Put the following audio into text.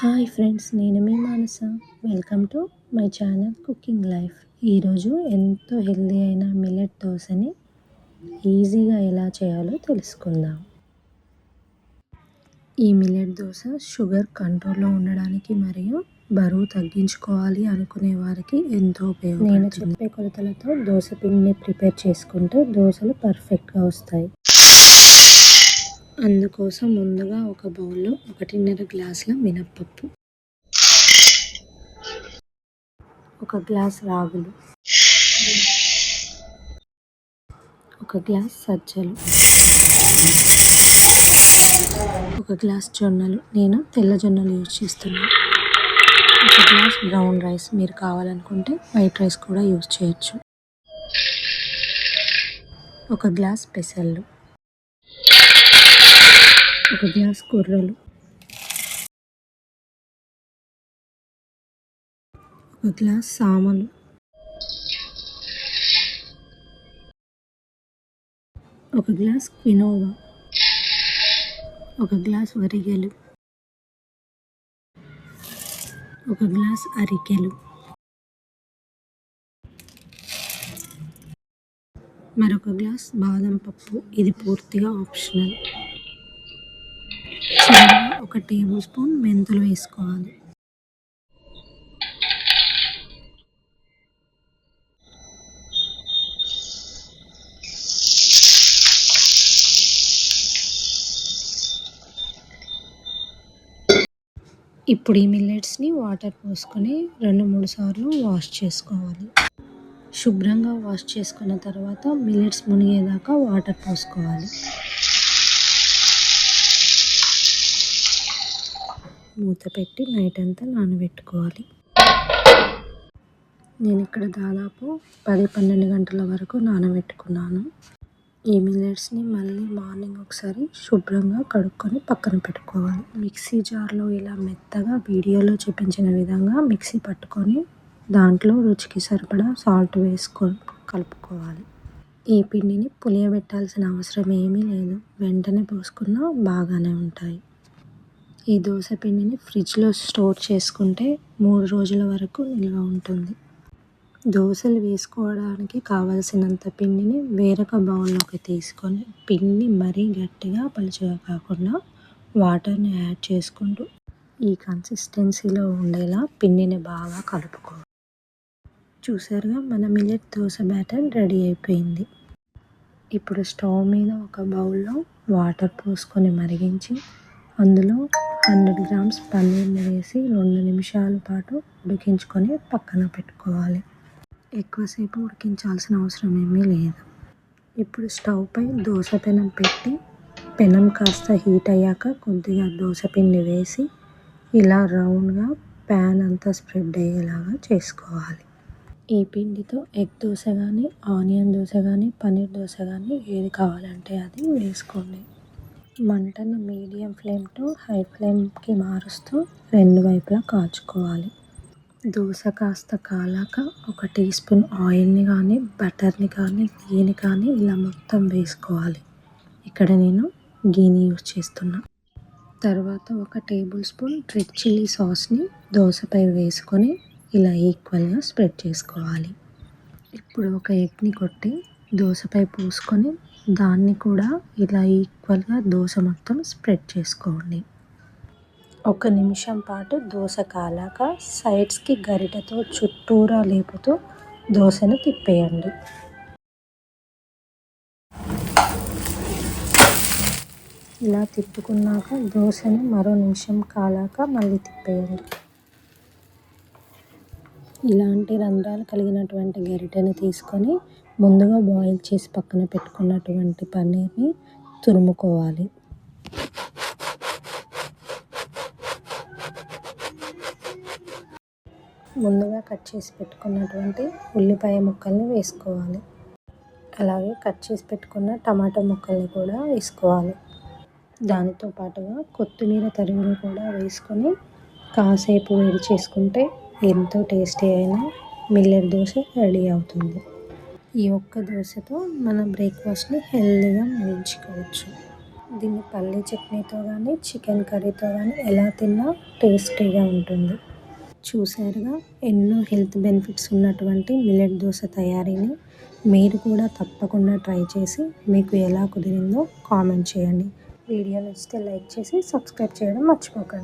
Hi friends నేను మీ Manasa. Welcome to my channel cooking life ఈరోజు ఎంతో హెల్దీ అయిన మిల్లెట్ దోశని ఈజీగా ఎలా చేయాలో తెలుసుకుందాం. ఈ మిల్లెట్ దోశ షుగర్ కంట్రోల్లో ఉండడానికి మరియు బరువు తగ్గించుకోవాలి అనుకునే వారికి ఎంతో ఉపయోగం నేను చెప్పే కొలతలతో దోశ పిండిని ప్రిపేర్ చేసుకుంటే దోశలు పర్ఫెక్ట్గా వస్తాయి. అందుకోసం ముందుగా ఒక బౌల్లో ఒకటిన్నర గ్లాసుల మినప్పప్పు ఒక గ్లాస్ రాగులు ఒక గ్లాస్ సజ్జలు ఒక గ్లాస్ జొన్నలు. నేను తెల్ల జొన్నలు యూజ్ చేస్తున్నాను ఒక గ్లాస్ బ్రౌన్ రైస్ మీరు కావాలనుకుంటే వైట్ రైస్ కూడా యూజ్ చేయొచ్చు. ఒక గ్లాస్ పెసళ్ళు ఒక గ్లాస్ కొర్రలు ఒక గ్లాస్ సామలు ఒక గ్లాస్ క్వినోవా ఒక గ్లాస్ వరిగెలు. ఒక గ్లాస్ అరికెలు. మరొక గ్లాస్ బాదం పప్పు. ఇది పూర్తిగా ఆప్షనల్. ఒక టేబుల్ స్పూన్ మెంతులు వేసుకోవాలి. ఇప్పుడు ఈ మిల్లెట్స్ని వాటర్ పోసుకొని రెండు మూడు సార్లు వాష్ చేసుకోవాలి. శుభ్రంగా వాష్ చేసుకున్న తర్వాత మిల్లెట్స్ మునిగేదాకా వాటర్ పోసుకోవాలి. మూత పెట్టి నైట్ అంతా నానబెట్టుకోవాలి. నేను ఇక్కడ దాదాపు పది పన్నెండు గంటల వరకు నానబెట్టుకున్నాను. ఈ మిల్లెట్స్ని మళ్ళీ మార్నింగ్ ఒకసారి శుభ్రంగా కడుక్కొని పక్కన పెట్టుకోవాలి. మిక్సీ జార్లో ఇలా మెత్తగా వీడియోలో చూపించిన విధంగా మిక్సీ పట్టుకొని దాంట్లో రుచికి సరిపడా సాల్ట్ వేసుకొని కలుపుకోవాలి. ఈ పిండిని పులియబెట్టాల్సిన అవసరం ఏమీ లేదు. వెంటనే పోసుకున్నా బాగానే ఉంటాయి. ఈ దోశ పిండిని ఫ్రిడ్జ్లో స్టోర్ చేసుకుంటే మూడు రోజుల వరకు నిల్వ ఉంటుంది. దోశలు వేసుకోవడానికి కావలసినంత పిండిని వేరొక బౌల్లోకి తీసుకొని పిండి మరీ గట్టిగా పలుచగా కాకుండా వాటర్ని యాడ్ చేసుకుంటూ ఈ కన్సిస్టెన్సీలో ఉండేలా పిండిని బాగా కలుపుకోవాలి. చూసారుగా మన మిల్లెట్ దోశ బ్యాటర్ రెడీ అయిపోయింది. ఇప్పుడు స్టవ్ మీద ఒక బౌల్లో వాటర్ పోసుకొని మరిగించి అందులో హండ్రెడ్ గ్రామ్స్ పన్నీర్ని వేసి రెండు నిమిషాల పాటు ఉడికించుకొని పక్కన పెట్టుకోవాలి. ఎక్కువసేపు ఉడికించాల్సిన అవసరం ఏమీ లేదు. ఇప్పుడు స్టవ్ పై దోశ పెనం పెట్టి పెనం కాస్త హీట్ అయ్యాక కొద్దిగా దోశ పిండి వేసి ఇలా రౌండ్గా ప్యాన్ అంతా స్ప్రెడ్ అయ్యేలాగా చేసుకోవాలి. ఈ పిండితో ఎగ్ దోశ కానీ ఆనియన్ దోశ కానీ పన్నీర్ దోశ కానీ ఏది కావాలంటే అది వేసుకోండి. మంటను మీడియం ఫ్లేమ్ టు హై ఫ్లేమ్కి మారుస్తూ రెండు వైపులా కాచుకోవాలి. దోశ కాస్త కాలాక ఒక టీ స్పూన్ ఆయిల్ని కానీ బటర్ని కానీ గీని కానీ ఇలా మొత్తం వేసుకోవాలి. ఇక్కడ నేను గీని యూజ్ చేస్తున్నా. తర్వాత ఒక టేబుల్ స్పూన్ రెడ్ చిల్లీ సాస్ని దోశపై వేసుకొని ఇలా ఈక్వల్గా స్ప్రెడ్ చేసుకోవాలి. ఇప్పుడు ఒక ఎగ్ని కొట్టి దోశపై పూసుకొని దాన్ని కూడా ఇలా ఈక్వల్గా దోశ మొత్తం స్ప్రెడ్ చేసుకోండి. ఒక నిమిషం పాటు దోశ కాలాక సైడ్స్కి గరిటెతో చుట్టూరా లేపుతూ దోశను తిప్పేయండి. ఇలా తిప్పుకున్నాక దోశను మరో నిమిషం కాలాక మళ్ళీ తిప్పేయండి. ఇలాంటి రంధ్రాలు కలిగినటువంటి గరిటెని తీసుకొని ముందుగా బాయిల్ చేసి పక్కన పెట్టుకున్నటువంటి పన్నీర్ని తురుముకోవాలి. ముందుగా కట్ చేసి పెట్టుకున్నటువంటి ఉల్లిపాయ ముక్కల్ని వేసుకోవాలి. అలాగే కట్ చేసి పెట్టుకున్న టమాటా ముక్కల్ని కూడా వేసుకోవాలి. దానితో పాటుగా కొత్తిమీర తరుగును కూడా వేసుకొని కాసేపు వేడి చేసుకుంటే ఎంతో టేస్టీ అయిన మిల్లెట్ దోశ రెడీ అవుతుంది. ఈ ఒక్క దోశతో మన బ్రేక్ఫాస్ట్ని హెల్దీగా ముగించుకోవచ్చు. దీన్ని పల్లీ చట్నీతో కానీ చికెన్ కర్రీతో కానీ ఎలా తిన్నా టేస్టీగా ఉంటుంది. చూసారుగా ఎన్నో హెల్త్ బెనిఫిట్స్ ఉన్నటువంటి మిల్లెట్ దోశ తయారీని మీరు కూడా తప్పకుండా ట్రై చేసి మీకు ఎలా కుదిరిందో కామెంట్ చేయండి. వీడియో నచ్చితే లైక్ చేసి సబ్స్క్రైబ్ చేయడం మర్చిపోకండి.